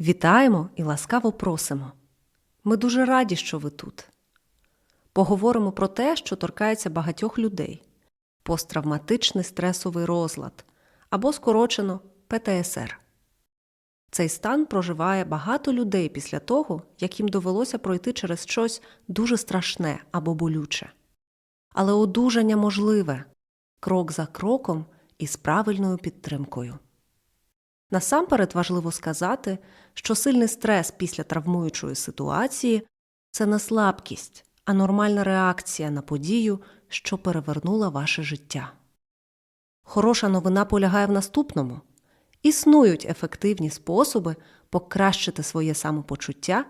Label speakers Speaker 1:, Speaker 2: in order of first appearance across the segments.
Speaker 1: Вітаємо і ласкаво просимо. Ми дуже раді, що ви тут. Поговоримо про те, що торкається багатьох людей посттравматичний стресовий розлад або скорочено ПТСР. Цей стан проживає багато людей після того, як їм довелося пройти через щось дуже страшне або болюче. Але одужання можливе крок за кроком і з правильною підтримкою. Насамперед важливо сказати, що сильний стрес після травмуючої ситуації це не слабкість, а нормальна реакція на подію, що перевернула ваше життя. Хороша новина полягає в наступному існують ефективні способи покращити своє самопочуття,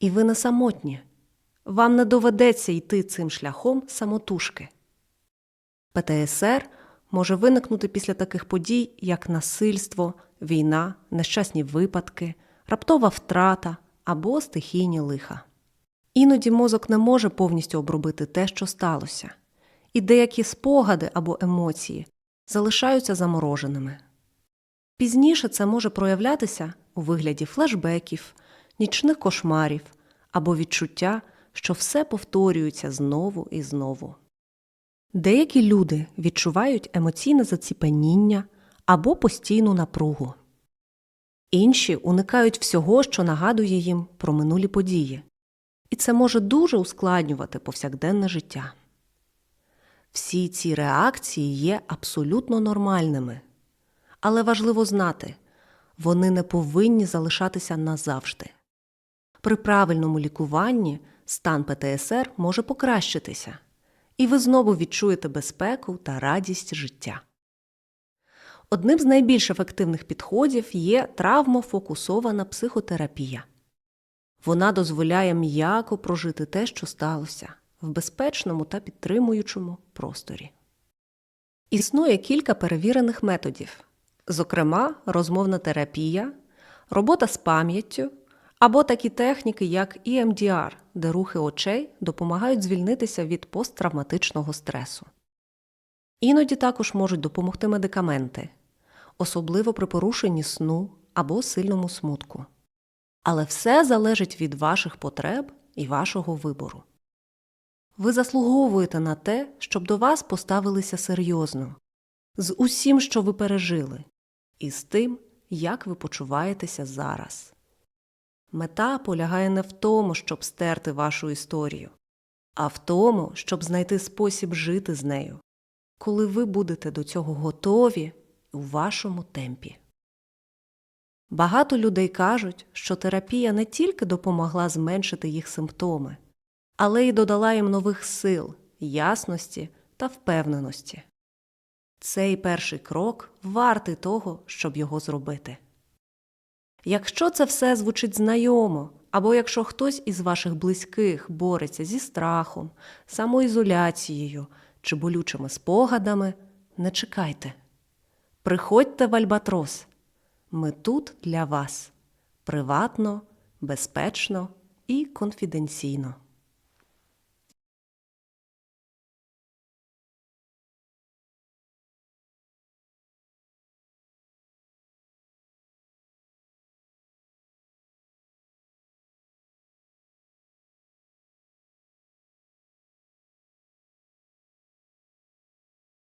Speaker 1: і ви не самотні. Вам не доведеться йти цим шляхом самотужки. ПТСР може виникнути після таких подій, як насильство, війна, нещасні випадки, раптова втрата або стихійні лиха. Іноді мозок не може повністю обробити те, що сталося, і деякі спогади або емоції залишаються замороженими. Пізніше це може проявлятися у вигляді флешбеків, нічних кошмарів або відчуття, що все повторюється знову і знову. Деякі люди відчувають емоційне заціпеніння або постійну напругу. Інші уникають всього, що нагадує їм про минулі події, і це може дуже ускладнювати повсякденне життя. Всі ці реакції є абсолютно нормальними, але важливо знати, вони не повинні залишатися назавжди. При правильному лікуванні стан ПТСР може покращитися, і ви знову відчуєте безпеку та радість життя. Одним з найбільш ефективних підходів є травмофокусована психотерапія. Вона дозволяє м'яко прожити те, що сталося, в безпечному та підтримуючому просторі. Існує кілька перевірених методів, зокрема, розмовна терапія, робота з пам'яттю або такі техніки, як EMDR, де рухи очей допомагають звільнитися від посттравматичного стресу. Іноді також можуть допомогти медикаменти, особливо при порушенні сну або сильному смутку. Але все залежить від ваших потреб і вашого вибору. Ви заслуговуєте на те, щоб до вас поставилися серйозно, з усім, що ви пережили, і з тим, як ви почуваєтеся зараз. Мета полягає не в тому, щоб стерти вашу історію, а в тому, щоб знайти спосіб жити з нею, коли ви будете до цього готові у вашому темпі. Багато людей кажуть, що терапія не тільки допомогла зменшити їх симптоми, але й додала їм нових сил, ясності та впевненості. Цей перший крок вартий того, щоб його зробити. Якщо це все звучить знайомо, або якщо хтось із ваших близьких бореться зі страхом, самоізоляцією чи болючими спогадами, не чекайте. Приходьте в Альбатрос. Ми тут для вас приватно, безпечно і конфіденційно.